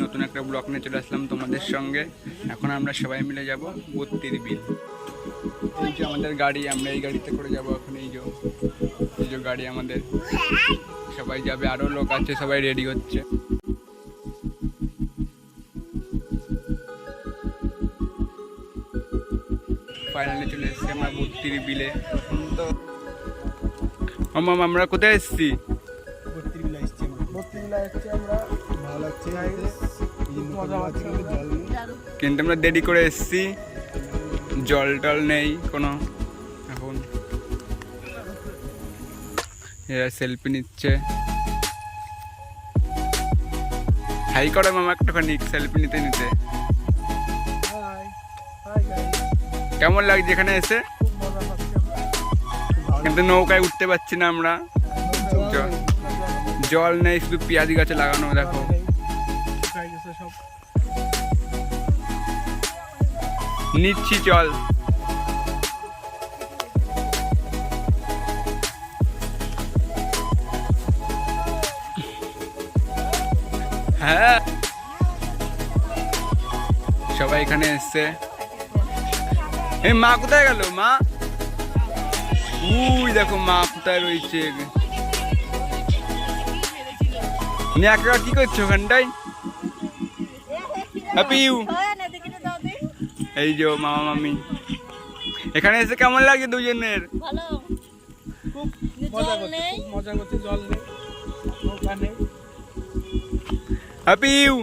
নতুন একটা ব্লগ নিয়ে চলে আসলাম তোমাদের সঙ্গে। এখন আমরা সবাই মিলে যাব বত্রির বিল। এই যে আমাদের গাড়ি, আমরা এই গাড়িতে করে যাব এখন, এই যে গাড়ি আমাদের। সবাই যাবে আরও লোক আছে, সবাই রেডি হচ্ছে। ফাইনালি চলে এসেছি আমরা বত্রির বিলে। আমরা কোথায় এসেছি? এসছি আমরা কিন্তু আমরা দেরি করে এসেছি। জল টল নেই কোনো। এখন এরা সেলফি নিচ্ছে। হাই করে মামা একটুখানি সেলফি নিতে নিতে। হাই হাই গাইস কেমন লাগছে এখানে এসে? খুব মজা পাচ্ছি আমরা। খুব ভালো কিন্তু নৌকায় উঠতে পারছি না আমরা। জল- জল নেই শুধু পেঁয়াজি গাছে লাগানো দেখো। নিচ্ছি, চল। হ্যাঁ। সবাই এখানে এসছে। এই মা কোথায় গেল, মা? উই, দেখো মা কোথায় রয়েছে। উনি একা কি করছ ওখানটায় হ্যাপি ইউ এই যে মামা মামি। এখানে এসে কেমন লাগে দুজনের? ভালো। খুব মজা করছে মজা করছে জল নেই হ্যাপি ইউ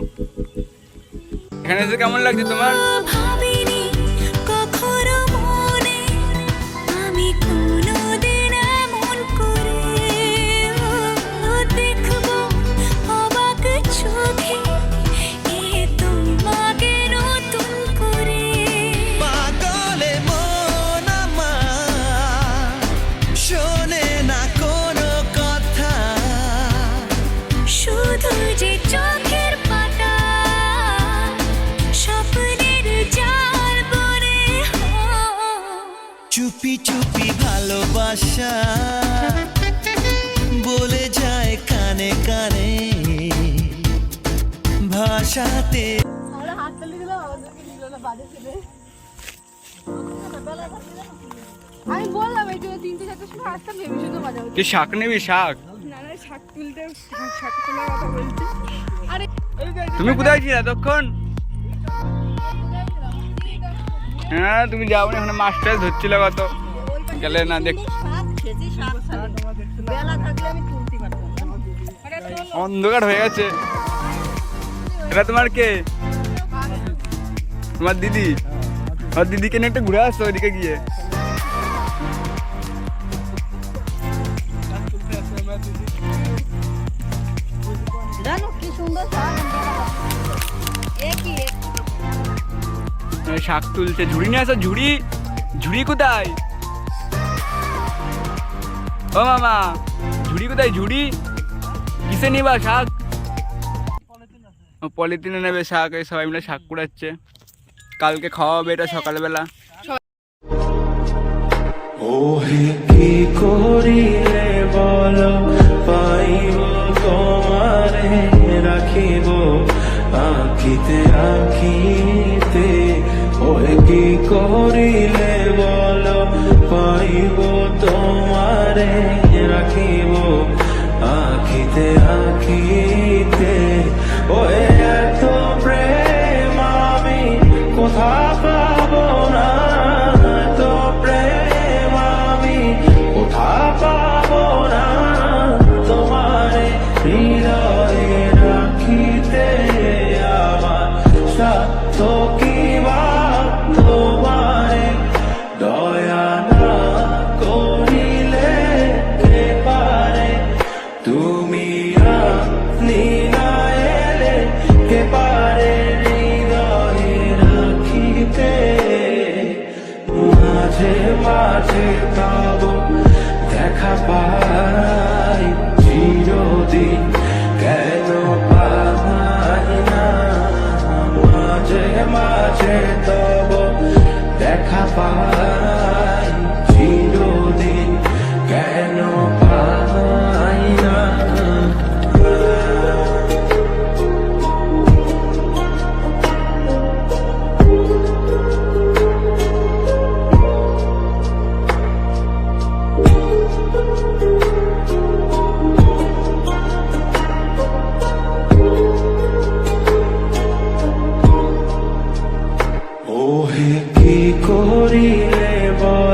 এখানে এসে কেমন লাগছে তোমার? চুপি চুপি ভালোবাসা বলে যায় কানে কানে। ভাষাতে আমি বললাম এই যে তিনটে চারটের সময় আসতাম ভেবে শুধু বাজা হচ্ছে কি শাক নিবি শাক? না না শাক তুলতে শাক শাক তোলার কথা বলছি আরে তুমি কোথায় ছিলে এতক্ষণ? হ্যাঁ তুমি যাও না এখানে মাছ টাছ ধরছিল কত। গেলে না, দেখ। অন্ধকার হয়ে গেছে। এটা তোমার কে? তোমার দিদি। আমার দিদিকে নিয়ে একটু ঘুরে আসতো ওইদিকে গিয়ে। জানো কি সুন্দর শাক তুলছে ঝুড়ি নিয়ে আসো, ঝুড়ি? ঝুড়ি কোথায়? ও মামা, ঝুড়ি কোথায়, ঝুড়ি? কিসে নিবা শাক? পলিথিনে নেবে শাক, এই সবাই মিলে শাক কুড়াচ্ছে। কালকে খাওয়া হবে এটা সকালবেলা। ওহে, কি করিলে বল? পাইব তোমারে, রাখিব ওহে কি করিলে বল পাইব তোমারে রাখিব আখিতে আখিতে। ওহে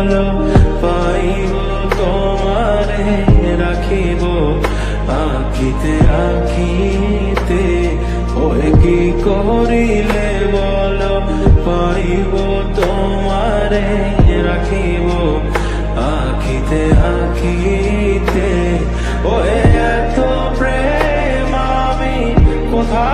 ভালো পাইব, তোমারে রাখিব। আঁকিতে আঁকিতে ওই কি করিলে বলো? পাইব, তোমারে রাখিব। আঁকিতে আঁকিতে ওই এত প্রেম আমি কোথা